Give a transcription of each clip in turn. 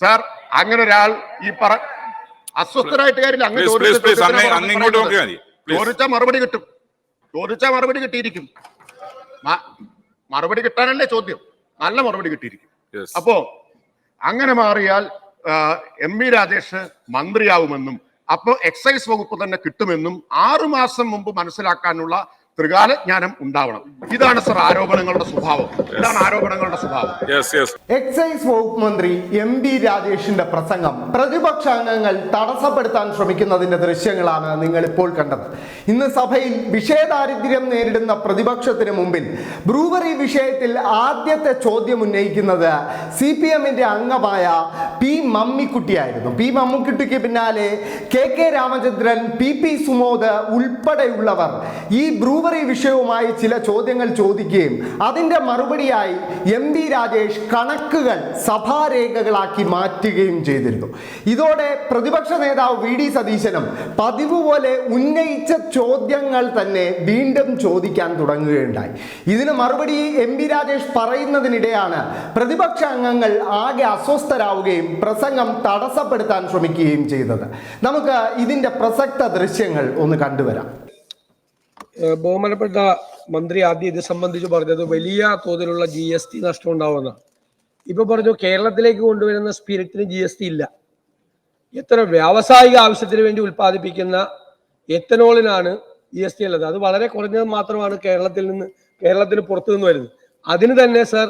Sir അങ്ങനെ ഒരാൾ ഈ പറ അസ്വസ്ഥരായിട്ട് കാര്യമില്ല. അങ്ങ് ചോദിച്ചാൽ മറുപടി കിട്ടും. ചോദിച്ചാൽ മറുപടി കിട്ടിയിരിക്കും. മറുപടി കിട്ടാനല്ലേ ചോദ്യം. നല്ല മറുപടി കിട്ടിയിരിക്കും. അപ്പോ അങ്ങനെ മാറിയാൽ എം വി രാജേഷ് മന്ത്രിയാവുമെന്നും അപ്പോ എക്സൈസ് വകുപ്പ് തന്നെ കിട്ടുമെന്നും ആറുമാസം മുമ്പ് മനസ്സിലാക്കാനുള്ള ത്രികാല ജ്ഞാനം ഉണ്ടാവണം. ഇതാണ് സർ ആരോപണങ്ങളുടെ സ്വഭാവം. ഇതാണ് ആരോപണങ്ങളുടെ സ്വഭാവം. യെസ് യെസ് എക്സൈസ് വകുപ്പ് മന്ത്രി എം ബി രാജേഷിന്റെ പ്രസംഗം. പ്രതിപക്ഷ അംഗങ്ങൾ തടസ്സപ്പെടുത്താൻ ശ്രമിക്കുന്നതിന്റെ ദൃശ്യങ്ങളാണ് നിങ്ങൾ ഇപ്പോൾ കണ്ടത്. ഇന്ന് സഭയിൽ വിഷയദാരിദ്ര്യം നേരിടുന്ന പ്രതിപക്ഷത്തിന് മുമ്പിൽ ബ്രൂവറി വിഷയത്തിൽ ആദ്യത്തെ ചോദ്യം ഉന്നയിക്കുന്നത് സി പി എമ്മിന്റെ അംഗമായ പി മമ്മിക്കുട്ടിയായിരുന്നു. പി മമ്മിക്കുട്ടിക്ക് പിന്നാലെ K K Ramachandran P P Sumod ഉൾപ്പെടെയുള്ളവർ ഈ ബ്രൂവറി വിഷയവുമായി ചില ചോദ്യങ്ങൾ ചോദിക്കുകയും അതിന്റെ മറുപടിയായി എം വി രാജേഷ് കണക്കുകൾ സഭാരേഖകളാക്കി മാറ്റുകയും ചെയ്തിരുന്നു. ഇതോടെ പ്രതിപക്ഷ നേതാവ് വി ഡി സതീശനും പതിവ് പോലെ ഉന്നയിച്ച ചോദ്യങ്ങൾ തന്നെ വീണ്ടും ചോദിക്കാൻ തുടങ്ങുകയുണ്ടായി. ഇതിന് മറുപടി എം ബി രാജേഷ് പറയുന്നതിനിടെയാണ് പ്രതിപക്ഷ അംഗങ്ങൾ ആകെ അസ്വസ്ഥരാവുകയും പ്രസംഗം തടസ്സപ്പെടുത്താൻ ശ്രമിക്കുകയും ചെയ്തത്. നമുക്ക് ഇതിന്റെ പ്രസക്ത ദൃശ്യങ്ങൾ ഒന്ന് കണ്ടുവരാം. ബഹുമാനപ്പെട്ട മന്ത്രി ആദ്യം ഇത് സംബന്ധിച്ച് പറഞ്ഞത് വലിയ തോതിലുള്ള ജി എസ് ടി നഷ്ടം ഉണ്ടാവുന്ന ഇപ്പൊ പറഞ്ഞു കേരളത്തിലേക്ക് കൊണ്ടുവരുന്ന സ്പിരിറ്റിന് ജി എസ് ടി ഇല്ല. എത്ര വ്യാവസായിക ആവശ്യത്തിന് വേണ്ടി ഉൽപ്പാദിപ്പിക്കുന്ന എത്തനോളിനാണ് ജി എസ് ടി ഉള്ളത്. അത് വളരെ കുറഞ്ഞത് മാത്രമാണ് കേരളത്തിൽ നിന്ന് കേരളത്തിന് പുറത്തു നിന്ന് വരുന്നത്. അതിന് തന്നെ sir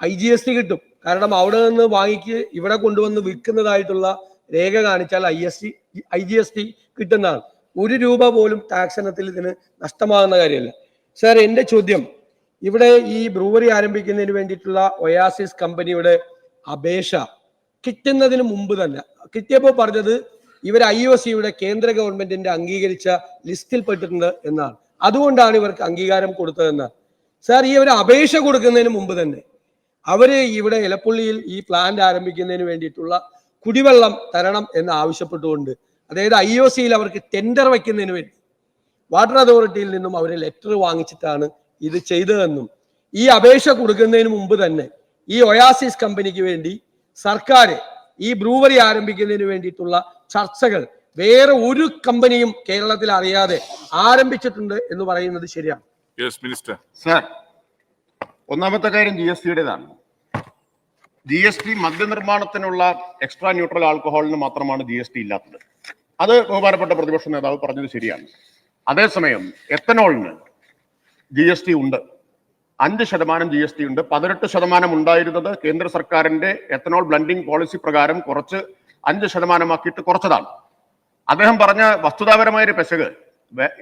I G S T കിട്ടും. കാരണം അവിടെ നിന്ന് വാങ്ങിക്ക് ഇവിടെ കൊണ്ടുവന്ന് വിൽക്കുന്നതായിട്ടുള്ള രേഖ കാണിച്ചാൽ I S T I G S T കിട്ടുന്നതാണ്. ഒരു രൂപ പോലും ടാക്സ് ഇനത്തിൽ ഇതിന് നഷ്ടമാകുന്ന കാര്യമല്ല. സാർ എന്റെ ചോദ്യം. ഇവിടെ ഈ ബ്രൂവറി ആരംഭിക്കുന്നതിന് വേണ്ടിയിട്ടുള്ള ഒയാസിസ് കമ്പനിയുടെ അപേക്ഷ കിട്ടുന്നതിന് മുമ്പ് തന്നെ കിട്ടിയപ്പോൾ പറഞ്ഞത് ഇവർ ഐ ഒ സിയുടെ കേന്ദ്ര ഗവൺമെന്റിന്റെ അംഗീകരിച്ച ലിസ്റ്റിൽ പെട്ടിട്ടുണ്ട് എന്നാണ്. അതുകൊണ്ടാണ് ഇവർക്ക് അംഗീകാരം കൊടുത്തതെന്നാണ് സാർ ഈ ഒരു അപേക്ഷ കൊടുക്കുന്നതിന് മുമ്പ് തന്നെ അവർ ഇവിടെ ഇലപ്പുള്ളിയിൽ ഈ പ്ലാന്റ് ആരംഭിക്കുന്നതിന് വേണ്ടിയിട്ടുള്ള കുടിവെള്ളം തരണം എന്ന് ആവശ്യപ്പെട്ടുകൊണ്ട് അതായത് ഐ ഒ സിയിൽ അവർക്ക് ടെൻഡർ വയ്ക്കുന്നതിന് വേണ്ടി. വാട്ടർ അതോറിറ്റിയിൽ നിന്നും അവർ ലെറ്റർ വാങ്ങിച്ചിട്ടാണ് ഇത് ചെയ്തതെന്നും ഈ അപേക്ഷ കൊടുക്കുന്നതിന് മുമ്പ് തന്നെ ഈ ഒയാസിസ് കമ്പനിക്ക് വേണ്ടി സർക്കാർ ഈ ബ്രൂവറി ആരംഭിക്കുന്നതിന് വേണ്ടിയിട്ടുള്ള ചർച്ചകൾ വേറെ ഒരു കമ്പനിയും കേരളത്തിൽ അറിയാതെ ആരംഭിച്ചിട്ടുണ്ട് എന്ന് പറയുന്നത് ശരിയാണ്. യെസ് മിനിസ്റ്റർ സാർ ഒന്നാമത്തെ കാര്യം ജി എസ് ടിയുടേതാണ് ജി എസ് ടി മദ്യനിർമ്മാണത്തിനുള്ള എക്സ്ട്രാ ന്യൂട്രൽ ആൽക്കഹോളിന് മാത്രമാണ് ജി എസ് ടി ഇല്ലാത്തത്. അത് ബഹുമാനപ്പെട്ട പ്രതിപക്ഷ നേതാവ് പറഞ്ഞത് ശരിയാണ്. അതേസമയം എത്തനോളിന് ജി എസ് ടി ഉണ്ട്. അഞ്ച് ശതമാനം ജി എസ് ടി ഉണ്ട്. പതിനെട്ട് ശതമാനം ഉണ്ടായിരുന്നത് കേന്ദ്ര സർക്കാരിന്റെ എത്തനോൾ ബ്ലൻഡിംഗ് പോളിസി പ്രകാരം കുറച്ച് അഞ്ച് ശതമാനമാക്കിയിട്ട് കുറച്ചതാണ്. അദ്ദേഹം പറഞ്ഞ വസ്തുതാപരമായ ഒരു പെശക്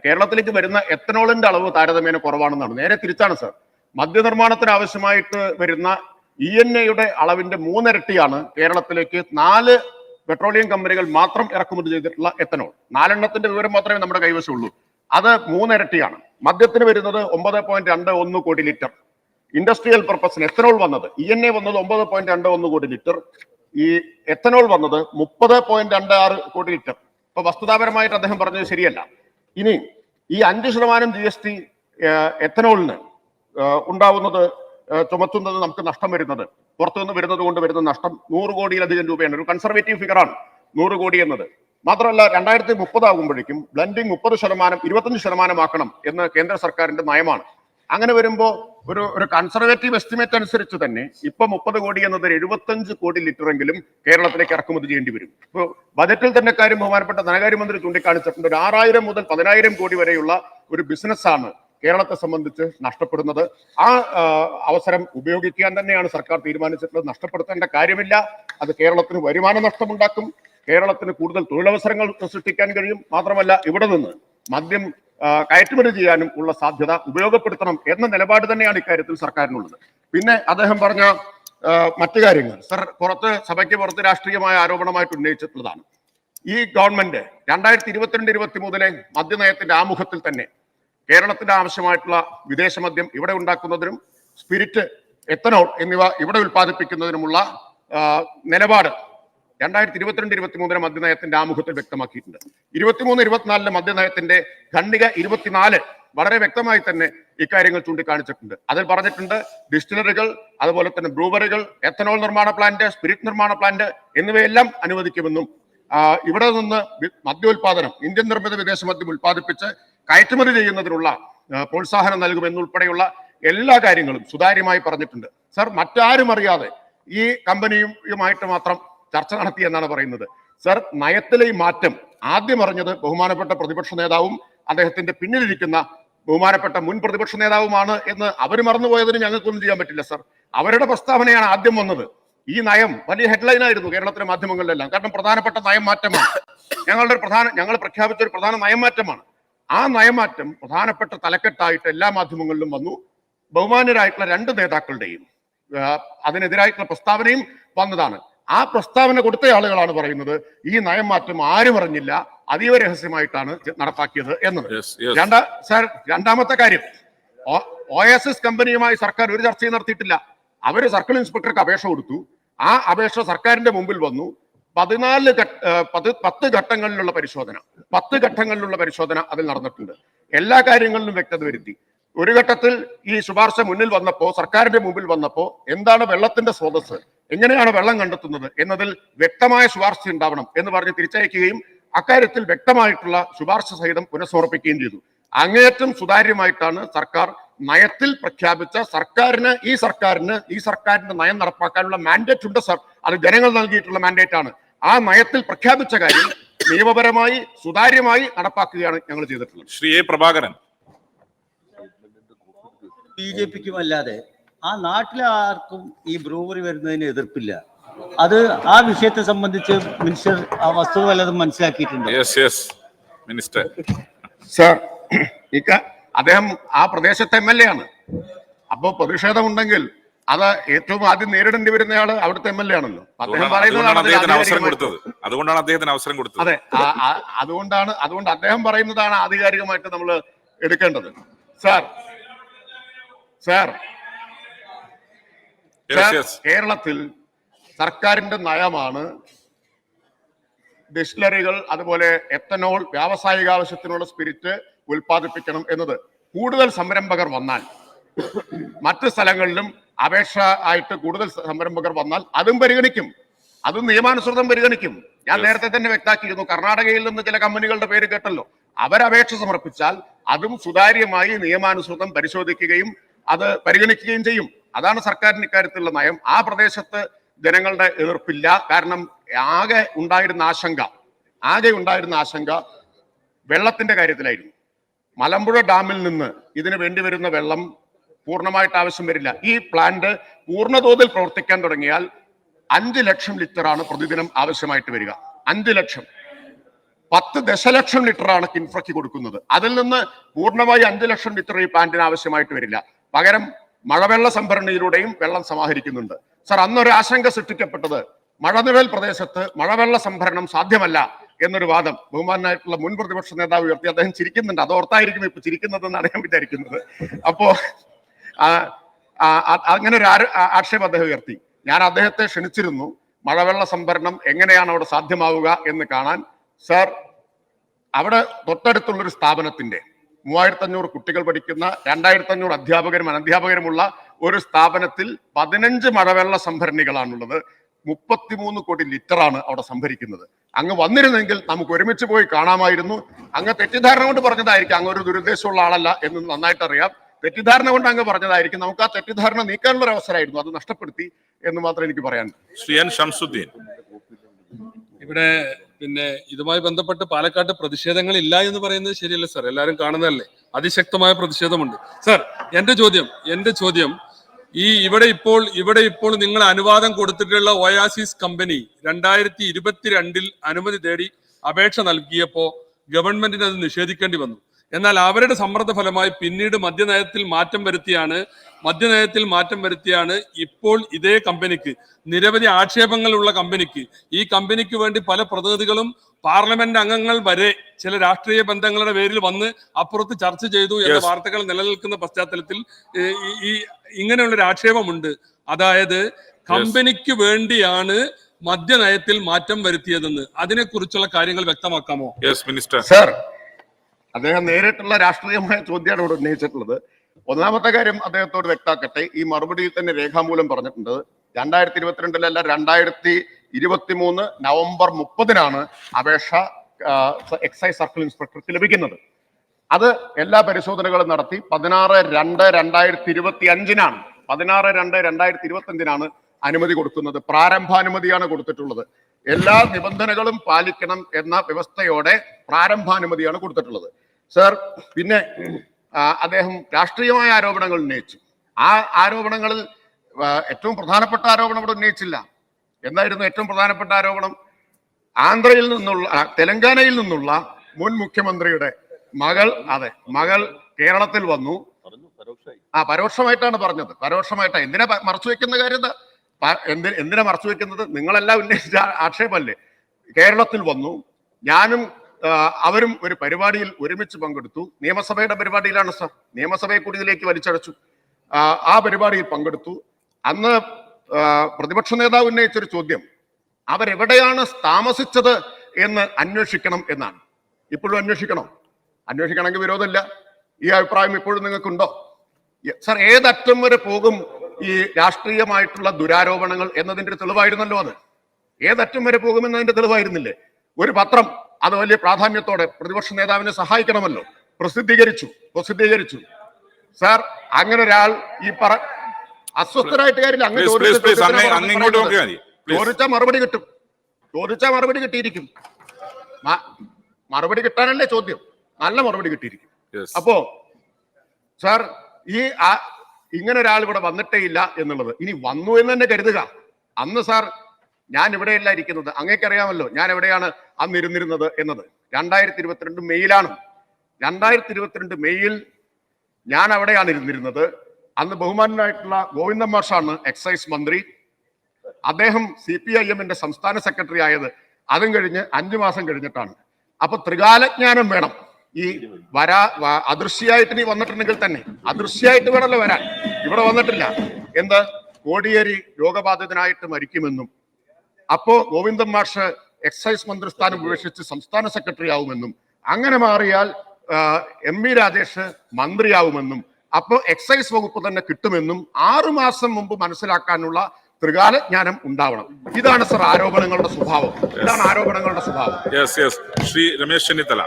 കേരളത്തിലേക്ക് വരുന്ന എത്തനോളിന്റെ അളവ് താരതമ്യേന കുറവാണെന്നാണ്. നേരെ തിരിച്ചാണ് സർ. മദ്യനിർമ്മാണത്തിന് ആവശ്യമായിട്ട് വരുന്ന ഇ എൻ എയുടെ അളവിന്റെ മൂന്നിരട്ടിയാണ് കേരളത്തിലേക്ക് നാല് പെട്രോളിയം കമ്പനികൾ മാത്രം ഇറക്കുമതി ചെയ്തിട്ടുള്ള എത്തനോൾ. നാലെണ്ണത്തിന്റെ വിവരം മാത്രമേ നമ്മുടെ കൈവശമുള്ളൂ. അത് മൂന്നിരട്ടിയാണ്. മദ്യത്തിന് വരുന്നത് ഒമ്പത് പോയിന്റ് രണ്ട് ഒന്ന് കോടി ലിറ്റർ. ഇൻഡസ്ട്രിയൽ പർപ്പസിന് എത്തനോൾ വന്നത് ഇ എൻ എ വന്നത് ഒമ്പത് പോയിന്റ് രണ്ട് ഒന്ന് കോടി ലിറ്റർ. ഈ എത്തനോൾ വന്നത് മുപ്പത് പോയിന്റ് രണ്ട് ആറ് കോടി ലിറ്റർ. ഇപ്പൊ വസ്തുതാപരമായിട്ട് അദ്ദേഹം പറഞ്ഞത് ശരിയല്ല. ഇനി ഈ അഞ്ച് ശതമാനം ജി എസ് ടി എത്തനോളിന് ഉണ്ടാവുന്നത് ചുമത്തുന്നത് നമുക്ക് നഷ്ടം വരുന്നത്. പുറത്തുനിന്ന് വരുന്നത് കൊണ്ട് വരുന്ന നഷ്ടം നൂറ് കോടിയിലധികം രൂപയാണ്. ഒരു കൺസർവേറ്റീവ് ഫിഗറാണ് നൂറ് കോടി എന്നത്. മാത്രമല്ല രണ്ടായിരത്തി മുപ്പതാകുമ്പോഴേക്കും ബ്ലെൻഡിംഗ് മുപ്പത് ശതമാനം ഇരുപത്തഞ്ച് ശതമാനമാക്കണം എന്ന് കേന്ദ്ര സർക്കാരിന്റെ നയമാണ്. അങ്ങനെ വരുമ്പോൾ ഒരു ഒരു കൺസർവേറ്റീവ് എസ്റ്റിമേറ്റ് അനുസരിച്ച് തന്നെ ഇപ്പൊ മുപ്പത് കോടി എന്നത് എഴുപത്തഞ്ച് കോടി ലിറ്റർ എങ്കിലും കേരളത്തിലേക്ക് ഇറക്കുമതി ചെയ്യേണ്ടി വരും. ഇപ്പോൾ ബജറ്റിൽ തന്നെ കാര്യം ബഹുമാനപ്പെട്ട ധനകാര്യമന്ത്രി ചൂണ്ടിക്കാണിച്ചിട്ടുണ്ട്. ഒരു ആറായിരം മുതൽ പതിനായിരം കോടി വരെയുള്ള ഒരു ബിസിനസ്സാണ് കേരളത്തെ സംബന്ധിച്ച് നഷ്ടപ്പെടുന്നത്. ആ അവസരം ഉപയോഗിക്കാൻ തന്നെയാണ് സർക്കാർ തീരുമാനിച്ചിട്ടുള്ളത്. നഷ്ടപ്പെടുത്തേണ്ട കാര്യമില്ല. അത് കേരളത്തിന് വരുമാന നഷ്ടമുണ്ടാക്കും. കേരളത്തിന് കൂടുതൽ തൊഴിലവസരങ്ങൾ സൃഷ്ടിക്കാൻ കഴിയും. മാത്രമല്ല ഇവിടെ നിന്ന് മദ്യം കയറ്റുമതി ചെയ്യാനും ഉള്ള സാധ്യത ഉപയോഗപ്പെടുത്തണം എന്ന നിലപാട് തന്നെയാണ് ഇക്കാര്യത്തിൽ സർക്കാരിനുള്ളത്. പിന്നെ അദ്ദേഹം പറഞ്ഞ മറ്റു കാര്യങ്ങൾ. സർ പുറത്ത് സഭയ്ക്ക് പുറത്ത് രാഷ്ട്രീയമായ ആരോപണമായിട്ട് ഉന്നയിച്ചിട്ടുള്ളതാണ്. ഈ ഗവൺമെന്റ് രണ്ടായിരത്തി ഇരുപത്തിരണ്ട് ഇരുപത്തി മൂന്നിലെ മദ്യനയത്തിന്റെ ആമുഖത്തിൽ തന്നെ കേരളത്തിന് ആവശ്യമായിട്ടുള്ള വിദേശ മദ്യം ഇവിടെ ഉണ്ടാക്കുന്നതിനും സ്പിരിറ്റ് എത്തനോൾ എന്നിവ ഇവിടെ ഉൽപ്പാദിപ്പിക്കുന്നതിനുമുള്ള നിലപാട് രണ്ടായിരത്തി ഇരുപത്തിരണ്ട് ഇരുപത്തി മൂന്നിലെ മദ്യനയത്തിന്റെ ആമുഖത്തിൽ വ്യക്തമാക്കിയിട്ടുണ്ട്. ഇരുപത്തിമൂന്ന് ഇരുപത്തിനാലിലെ മദ്യനയത്തിന്റെ ഖണ്ഡിക ഇരുപത്തിനാല് വളരെ വ്യക്തമായി തന്നെ ഇക്കാര്യങ്ങൾ ചൂണ്ടിക്കാണിച്ചിട്ടുണ്ട്. അതിൽ പറഞ്ഞിട്ടുണ്ട് ഡിസ്റ്റിലറികൾ അതുപോലെ തന്നെ ബ്രൂവറികൾ എത്തനോൾ നിർമ്മാണ പ്ലാന്റ് സ്പിരിറ്റ് നിർമ്മാണ പ്ലാന്റ് എന്നിവയെല്ലാം അനുവദിക്കുമെന്നും ഇവിടെ നിന്ന് മദ്യോൽപാദനം ഇന്ത്യൻ നിർമ്മിത വിദേശ മദ്യം ഉൽപ്പാദിപ്പിച്ച് കയറ്റുമതി ചെയ്യുന്നതിനുള്ള പ്രോത്സാഹനം നൽകുമെന്നുൾപ്പെടെയുള്ള എല്ലാ കാര്യങ്ങളും സുതാര്യമായി പറഞ്ഞിട്ടുണ്ട്. സർ മറ്റാരും അറിയാതെ ഈ കമ്പനിയുമായിട്ട് മാത്രം ചർച്ച നടത്തി എന്നാണ് പറയുന്നത്. സർ നയത്തിലെ മാറ്റം ആദ്യം അറിഞ്ഞത് ബഹുമാനപ്പെട്ട പ്രതിപക്ഷ നേതാവും അദ്ദേഹത്തിന്റെ പിന്നിലിരിക്കുന്ന ബഹുമാനപ്പെട്ട മുൻ പ്രതിപക്ഷ നേതാവുമാണ് എന്ന് അവർ മറന്നുപോയതിന് ഞങ്ങൾക്കൊന്നും ചെയ്യാൻ പറ്റില്ല സർ. അവരുടെ പ്രസ്താവനയാണ് ആദ്യം വന്നത്. ഈ നയം വലിയ ഹെഡ്ലൈൻ ആയിരുന്നു കേരളത്തിലെ മാധ്യമങ്ങളിലെല്ലാം. കാരണം പ്രധാനപ്പെട്ട നയം മാറ്റമാണ്. ഞങ്ങളുടെ പ്രധാന ഞങ്ങൾ പ്രഖ്യാപിച്ച ഒരു പ്രധാന നയമാറ്റമാണ് ആ നയമാറ്റം പ്രധാനപ്പെട്ട തലക്കെട്ടായിട്ട് എല്ലാ മാധ്യമങ്ങളിലും വന്നു. ബഹുമാനരായിട്ടുള്ള രണ്ട് നേതാക്കളുടെയും അതിനെതിരായിട്ടുള്ള പ്രസ്താവനയും വന്നതാണ്. ആ പ്രസ്താവന കൊടുത്ത ആളുകളാണ് പറയുന്നത് ഈ നയം മാറ്റം ആരും അറിഞ്ഞില്ല അതീവ രഹസ്യമായിട്ടാണ് നടപ്പാക്കിയത് എന്നത്. രണ്ട സാർ രണ്ടാമത്തെ കാര്യം ഒ എസ് എസ് കമ്പനിയുമായി സർക്കാർ ഒരു ചർച്ചയും നടത്തിയിട്ടില്ല. അവർ സർക്കിൾ ഇൻസ്പെക്ടർക്ക് അപേക്ഷ കൊടുത്തു. ആ അപേക്ഷ സർക്കാരിന്റെ മുമ്പിൽ വന്നു. പതിനാല് ഘട്ട- ഏർ പത് പത്ത് ഘട്ടങ്ങളിലുള്ള പരിശോധന. പത്ത് ഘട്ടങ്ങളിലുള്ള പരിശോധന അതിൽ നടന്നിട്ടുണ്ട്. എല്ലാ കാര്യങ്ങളിലും വ്യക്തത വരുത്തി. ഒരു ഘട്ടത്തിൽ ഈ ശുപാർശ മുന്നിൽ വന്നപ്പോ സർക്കാരിന്റെ മുമ്പിൽ വന്നപ്പോ എന്താണ് വെള്ളത്തിന്റെ സ്രോതസ് എങ്ങനെയാണ് വെള്ളം കണ്ടെത്തുന്നത്? എന്നതിൽ വ്യക്തമായ ശുപാർശ ഉണ്ടാവണം എന്ന് പറഞ്ഞ് തിരിച്ചയക്കുകയും അക്കാര്യത്തിൽ വ്യക്തമായിട്ടുള്ള ശുപാർശ സഹിതം പുനഃസമർപ്പിക്കുകയും ചെയ്തു. അങ്ങേയറ്റം സുതാര്യമായിട്ടാണ് സർക്കാർ നയത്തിൽ പ്രഖ്യാപിച്ച സർക്കാരിന് ഈ സർക്കാരിന് ഈ സർക്കാരിന്റെ നയം നടപ്പാക്കാനുള്ള മാൻഡേറ്റ് ഉണ്ട് സർ. അത് ജനങ്ങൾ നൽകിയിട്ടുള്ള മാൻഡേറ്റ് ആണ്. ആ നയത്തിൽ പ്രഖ്യാപിച്ച കാര്യം നിയമപരമായി സുതാര്യമായി നടപ്പാക്കുകയാണ് ഞങ്ങൾ ചെയ്തിട്ടുള്ളത്. Shri A Prabhakaran. B J പിക്കും അല്ലാതെ ആ നാട്ടിലെ ആർക്കും ഈ ബ്രൂവറി വരുന്നതിന് എതിർപ്പില്ല. അത് ആ വിഷയത്തെ സംബന്ധിച്ച് മിനിസ്റ്റർ ആ വസ്തു വല്ലതും മനസ്സിലാക്കിയിട്ടുണ്ട്? യെസ് യെസ് മിനിസ്റ്റർ സർ അദ്ദേഹം ആ പ്രദേശത്തെ എം എൽ എ ആണ്. അപ്പോ പ്രതിഷേധമുണ്ടെങ്കിൽ അത് ഏറ്റവും ആദ്യം നേരിടേണ്ടി വരുന്നയാൾ അവിടുത്തെ എം എൽ എ ആണല്ലോ. അദ്ദേഹം പറയുന്നത് പറയുന്നതാണ് അവസരം കൊടുത്തത്. അതുകൊണ്ടാണ് അദ്ദേഹത്തിന് അവസരം കൊടുത്തത്. അതെ അതുകൊണ്ടാണ് അതുകൊണ്ട് അദ്ദേഹം പറയുന്നതാണ് ആധികാരികമായിട്ട് നമ്മൾ എടുക്കേണ്ടത്. സാർ സാർ കേരളത്തിൽ സർക്കാരിന്റെ നയമാണ് ഡിസ്റ്റിലറികൾ അതുപോലെ എത്തനോൾ വ്യാവസായിക ആവശ്യത്തിനുള്ള സ്പിരിറ്റ് ഉൽപ്പാദിപ്പിക്കണം എന്നത്. കൂടുതൽ സംരംഭകർ വന്നാൽ മറ്റ് സ്ഥലങ്ങളിലും അപേക്ഷ ആയിട്ട് കൂടുതൽ സംരംഭകർ വന്നാൽ അതും പരിഗണിക്കും. അതും നിയമാനുസൃതം പരിഗണിക്കും. ഞാൻ നേരത്തെ തന്നെ വ്യക്താക്കിയിരുന്നു. കർണാടകയിൽ നിന്ന് ചില കമ്പനികളുടെ പേര് കേട്ടല്ലോ. അവരപേക്ഷ സമർപ്പിച്ചാൽ അതും സുതാര്യമായി നിയമാനുസൃതം പരിശോധിക്കുകയും അത് പരിഗണിക്കുകയും ചെയ്യും. അതാണ് സർക്കാരിന് ഇക്കാര്യത്തിലുള്ള നയം. ആ പ്രദേശത്ത് ജനങ്ങളുടെ എതിർപ്പില്ല. കാരണം ആകെ ഉണ്ടായിരുന്ന ആശങ്ക ആകെ ഉണ്ടായിരുന്ന ആശങ്ക വെള്ളത്തിന്റെ കാര്യത്തിലായിരുന്നു. മലമ്പുഴ ഡാമിൽ നിന്ന് ഇതിന് വേണ്ടി വരുന്ന വെള്ളം പൂർണമായിട്ട് ആവശ്യം വരില്ല. ഈ പ്ലാന്റ് പൂർണതോതിൽ പ്രവർത്തിക്കാൻ തുടങ്ങിയാൽ അഞ്ച് ലക്ഷം ലിറ്ററാണ് പ്രതിദിനം ആവശ്യമായിട്ട് വരിക. അഞ്ച് ലക്ഷം. പത്ത് ദശലക്ഷം ലിറ്ററാണ് കിൻഫ്രയ്ക്ക് കൊടുക്കുന്നത്. അതിൽ നിന്ന് പൂർണമായി അഞ്ച് ലക്ഷം ലിറ്റർ ഈ പ്ലാന്റിന് ആവശ്യമായിട്ട് വരില്ല. പകരം മഴവെള്ള സംഭരണിയിലൂടെയും വെള്ളം സമാഹരിക്കുന്നുണ്ട്. സർ അന്നൊരു ആശങ്ക സൃഷ്ടിക്കപ്പെട്ടത് മഴനിഴൽ പ്രദേശത്ത് മഴവെള്ള സംഭരണം സാധ്യമല്ല എന്നൊരു വാദം ബഹുമാനായിട്ടുള്ള മുൻ പ്രതിപക്ഷ നേതാവ് ഉയർത്തി അദ്ദേഹം ചിരിക്കുന്നുണ്ട്. അത് ഓർത്തായിരിക്കും ഇപ്പൊ ചിരിക്കുന്നതെന്നാണ് ഞാൻ വിചാരിക്കുന്നത്. അപ്പോ അങ്ങനെ ഒരു ആക്ഷേപം അദ്ദേഹം ഉയർത്തി. ഞാൻ അദ്ദേഹത്തെ ക്ഷണിച്ചിരുന്നു. മഴവെള്ള സംഭരണം എങ്ങനെയാണ് അവിടെ സാധ്യമാവുക എന്ന് കാണാൻ. സർ അവിടെ തൊട്ടടുത്തുള്ളൊരു സ്ഥാപനത്തിന്റെ മൂവായിരത്തഞ്ഞൂറ് കുട്ടികൾ പഠിക്കുന്ന രണ്ടായിരത്തഞ്ഞൂറ് അധ്യാപകരും അനധ്യാപകരുമുള്ള ഒരു സ്ഥാപനത്തിൽ പതിനഞ്ച് മഴവെള്ള സംഭരണികളാണുള്ളത്. മുപ്പത്തിമൂന്ന് കോടി ലിറ്ററാണ് അവിടെ സംഭരിക്കുന്നത്. അങ്ങ് വന്നിരുന്നെങ്കിൽ നമുക്ക് ഒരുമിച്ച് പോയി കാണാമായിരുന്നു. അങ്ങ് തെറ്റിദ്ധാരണ കൊണ്ട് പറഞ്ഞതായിരിക്കും. അങ്ങ് ഒരു ദുരുദ്ദേശമുള്ള ആളല്ല എന്ന് നന്നായിട്ട് അറിയാം തെറ്റിദ്ധാരണ കൊണ്ട് അങ്ങ് പറഞ്ഞതായിരിക്കും. നമുക്ക് ആ തെറ്റിദ്ധാരണ നീക്കാനുള്ള ഒരു അവസരമായിരുന്നു. അത് നഷ്ടപ്പെടുത്തി എന്ന് മാത്രം എനിക്ക് പറയാൻ ശ്രീ എൻ ഷംസുദ്ദീൻ ഇവിടെ പിന്നെ ഇതുമായി ബന്ധപ്പെട്ട് പാലക്കാട്ട് പ്രതിഷേധങ്ങൾ ഇല്ല എന്ന് പറയുന്നത് ശരിയല്ല സാർ. എല്ലാവരും കാണുന്നതല്ലേ? അതിശക്തമായ പ്രതിഷേധമുണ്ട്. സാർ എന്റെ ചോദ്യം എന്റെ ചോദ്യം ഈ ഇവിടെ ഇപ്പോൾ ഇവിടെ ഇപ്പോൾ നിങ്ങൾ അനുവാദം കൊടുത്തിട്ടുള്ള ഒയാസിസ് കമ്പനി രണ്ടായിരത്തി ഇരുപത്തിരണ്ടിൽ അനുമതി തേടി അപേക്ഷ നൽകിയപ്പോ ഗവൺമെന്റിന് അത് നിഷേധിക്കേണ്ടി വന്നു. എന്നാൽ അവരുടെ സമ്മർദ്ദ ഫലമായി പിന്നീട് മദ്യനയത്തിൽ മാറ്റം വരുത്തിയാണ് മദ്യനയത്തിൽ മാറ്റം വരുത്തിയാണ് ഇപ്പോൾ ഇതേ കമ്പനിക്ക്. നിരവധി ആക്ഷേപങ്ങളുള്ള കമ്പനിക്ക്. ഈ കമ്പനിക്ക് വേണ്ടി പല പ്രതിനിധികളും പാർലമെന്റ് അംഗങ്ങൾ വരെ ചില രാഷ്ട്രീയ ബന്ധങ്ങളുടെ പേരിൽ വന്ന് അപ്പുറത്ത് ചർച്ച ചെയ്തു എന്ന വാർത്തകൾ നിലനിൽക്കുന്ന പശ്ചാത്തലത്തിൽ ഈ- ഈ ഇങ്ങനെയുള്ള ഒരു ആക്ഷേപമുണ്ട്. അതായത് കമ്പനിക്ക് വേണ്ടിയാണ് മദ്യനയത്തിൽ മാറ്റം വരുത്തിയതെന്ന്. അതിനെക്കുറിച്ചുള്ള കാര്യങ്ങൾ വ്യക്തമാക്കാമോ? യെസ് മിനിസ്റ്റർ സാർ അദ്ദേഹം നേരിട്ടുള്ള രാഷ്ട്രീയമായ ചോദ്യമാണ് ഇവിടെ ഉന്നയിച്ചിട്ടുള്ളത്. ഒന്നാമത്തെ കാര്യം അദ്ദേഹത്തോട് വ്യക്താക്കട്ടെ ഈ മറുപടിയിൽ തന്നെ രേഖാമൂലം പറഞ്ഞിട്ടുണ്ട്. രണ്ടായിരത്തി ഇരുപത്തിരണ്ടിലല്ല രണ്ടായിരത്തി ഇരുപത്തി മൂന്ന് നവംബർ മുപ്പതിനാണ് അപേക്ഷ എക്സൈസ് സർക്കിൾ ഇൻസ്പെക്ടർക്ക് ലഭിക്കുന്നത്. അത് എല്ലാ പരിശോധനകളും നടത്തി പതിനാറ് രണ്ട് രണ്ടായിരത്തി ഇരുപത്തി അഞ്ചിനാണ് പതിനാറ് രണ്ട് രണ്ടായിരത്തി ഇരുപത്തി അഞ്ചിനാണ് അനുമതി കൊടുക്കുന്നത്. പ്രാരംഭാനുമതിയാണ് കൊടുത്തിട്ടുള്ളത്. എല്ലാ നിബന്ധനകളും പാലിക്കണം എന്ന വ്യവസ്ഥയോടെ പ്രാരംഭാനുമതിയാണ് കൊടുത്തിട്ടുള്ളത്. സർ പിന്നെ അദ്ദേഹം രാഷ്ട്രീയമായ ആരോപണങ്ങൾ ഉന്നയിച്ചു. ആ ആരോപണങ്ങളിൽ ഏറ്റവും പ്രധാനപ്പെട്ട ആരോപണം ഇവിടെ ഉന്നയിച്ചില്ല. എന്തായിരുന്നു ഏറ്റവും പ്രധാനപ്പെട്ട ആരോപണം? ആന്ധ്രയിൽ നിന്നുള്ള തെലങ്കാനയിൽ നിന്നുള്ള മുൻ മുഖ്യമന്ത്രിയുടെ മകൾ അതെ മകൾ കേരളത്തിൽ വന്നു. ആ പരോക്ഷമായിട്ടാണ് പറഞ്ഞത്. പരോക്ഷമായിട്ടാണ്. എന്തിനാ മറച്ചു വെക്കുന്ന കാര്യം എന്താ? എന്തി എന്തിനാ മറച്ചു വെക്കുന്നത്? നിങ്ങളെല്ലാം ഉന്നയിച്ച ആക്ഷേപമല്ലേ? കേരളത്തിൽ വന്നു. ഞാനും അവരും ഒരു പരിപാടിയിൽ ഒരുമിച്ച് പങ്കെടുത്തു. നിയമസഭയുടെ പരിപാടിയിലാണ് സർ. നിയമസഭയെ കൂടി ഇതിലേക്ക് വലിച്ചടച്ചു. ആ, പരിപാടിയിൽ പങ്കെടുത്തു. അന്ന് പ്രതിപക്ഷ നേതാവ് ഉന്നയിച്ചൊരു ചോദ്യം. അവരെവിടെയാണ് താമസിച്ചത് എന്ന് അന്വേഷിക്കണം എന്നാണ്. ഇപ്പോഴും അന്വേഷിക്കണം. അന്വേഷിക്കണമെങ്കിൽ വിരോധമില്ല. ഈ അഭിപ്രായം ഇപ്പോഴും നിങ്ങൾക്കുണ്ടോ? സർ ഏതറ്റം വരെ പോകും ഈ രാഷ്ട്രീയമായിട്ടുള്ള ദുരാരോപണങ്ങൾ എന്നതിന്റെ ഒരു തെളിവായിരുന്നല്ലോ അത്. ഏതറ്റം വരെ പോകുമെന്നതിന്റെ തെളിവായിരുന്നില്ലേ? ഒരു പത്രം. അത് വലിയ പ്രാധാന്യത്തോടെ പ്രതിപക്ഷ നേതാവിനെ സഹായിക്കണമല്ലോ. പ്രസിദ്ധീകരിച്ചു പ്രസിദ്ധീകരിച്ചു. സാർ അങ്ങനെ ഒരാൾ ഈ പറ അസ്വസ്ഥരായിട്ട് കാര്യമില്ല. അങ്ങ് Please, ചോദിച്ച please, please, ചോദ്യത്തിന് അങ്ങ് മറുപടി അങ്ങ് ഇങ്ങോട്ട് പറയുന്നത്. നോക്കിയാൽ മതി. Please. ചോദിച്ചാൽ മറുപടി കിട്ടും. ചോദിച്ചാൽ മറുപടി കിട്ടിയിരിക്കും. മറുപടി കിട്ടാനല്ലേ ചോദ്യം. നല്ല മറുപടി കിട്ടിയിരിക്കും. അപ്പോ സാർ ഈ ഇങ്ങനെ ഒരാൾ ഇവിടെ വന്നിട്ടേ ഇല്ല എന്നുള്ളത്. ഇനി വന്നു എന്ന് തന്നെ കരുതുക. അന്ന് സാർ ഞാൻ ഇവിടെയല്ല ഇരിക്കുന്നത്. അങ്ങേക്കറിയാമല്ലോ ഞാൻ എവിടെയാണ് അന്ന് ഇരുന്നിരുന്നത് എന്നത്. രണ്ടായിരത്തി ഇരുപത്തിരണ്ട് മെയ്യിലാണ് രണ്ടായിരത്തി ഇരുപത്തിരണ്ട് മെയ്യിൽ ഞാൻ അവിടെയാണ് ഇരുന്നിരുന്നത്. അന്ന് ബഹുമാനായിട്ടുള്ള ഗോവിന്ദൻ മാഷാണ് എക്സൈസ് മന്ത്രി. അദ്ദേഹം സി പി ഐ എമ്മിന്റെ സംസ്ഥാന സെക്രട്ടറി ആയത്. അതും കഴിഞ്ഞ് അഞ്ചു മാസം കഴിഞ്ഞിട്ടാണ്. അപ്പൊ ത്രികാലജ്ഞാനം വേണം. ഈ വരാ അദൃശ്യമായിട്ട് നീ വന്നിട്ടുണ്ടെങ്കിൽ തന്നെ അദൃശ്യമായിട്ട് വേണമല്ലോ വരാൻ. ഇവിടെ വന്നിട്ടില്ല. എന്ത്? കോടിയേരി രോഗബാധിതനായിട്ട് മരിക്കുമെന്നും അപ്പോ ഗോവിന്ദൻ മാഷ് എക്സൈസ് മന്ത്രിസ്ഥാനം ഉപേക്ഷിച്ച് സംസ്ഥാന സെക്രട്ടറി ആവുമെന്നും അങ്ങനെ മാറിയാൽ എം വി രാജേഷ് മന്ത്രിയാവുമെന്നും അപ്പോൾ എക്സൈസ് വകുപ്പ് തന്നെ കിട്ടുമെന്നും ആറുമാസം മുമ്പ് മനസ്സിലാക്കാനുള്ള ത്രികാലജ്ഞാനം ഉണ്ടാവണം. ഇതാണ് സർ ആരോപണങ്ങളുടെ സ്വഭാവം. ഇതാണ് ആരോപണങ്ങളുടെ സ്വഭാവം. ശ്രീ രമേശ് ചെന്നിത്തല.